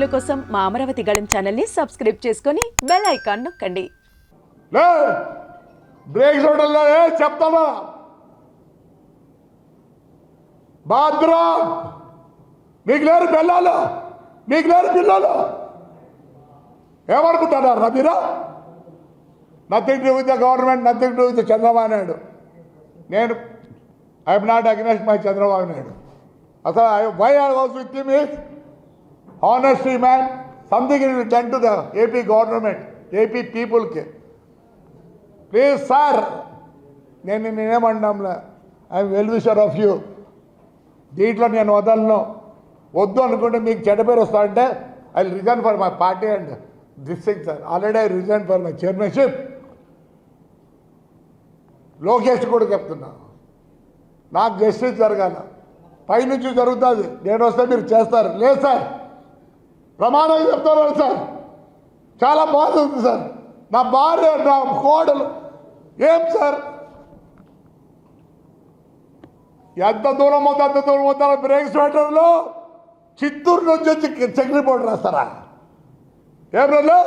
వీడియోల కోసం మా అమరావతి గళం ఛానల్ని సబ్స్క్రైబ్ చేసుకొని బెల్ ఐకాన్ నొక్కండి. బ్రేక్ చూడలే చెప్తావా బాద్రా మీకు లేరు పిల్లలు మీకు లేరు పిల్లలు. ఏమనుకుంటున్నారు మీరు? Nothing to with the government nothing to with Chandrababu Naidu. నేను I'm not against my Chandrababu Naidu. అసలు Y R was with me is honesty man something in done to the AP government AP పీపుల్కి please sir నేను నేనేమంటాంలే I'm well wisher of you దీంట్లో నేను వదలను. వద్దు అనుకుంటే మీకు చెడ్డ పేరు వస్తా అంటే I resign for my party and this thing sir already I resign for my chairmanship Lokesh కూడా చెప్తున్నా. నాకు జస్టిస్ జరగాల. పైనుంచి జరుగుతుంది. నేను వస్తే మీరు చేస్తారు. లేదు సార్ ప్రమాణం చెప్తాను సార్. చాలా బాధ ఉంది సార్. నా భార్య నా కోడలు. ఏం సార్? ఎంత దూరం అవుతుంది అంత దూరం అవుతారో బ్రేక్ స్వెటర్లో చిత్తూరు నుంచి వచ్చి చెక్ పౌడర్ రాస్తారా? ఏం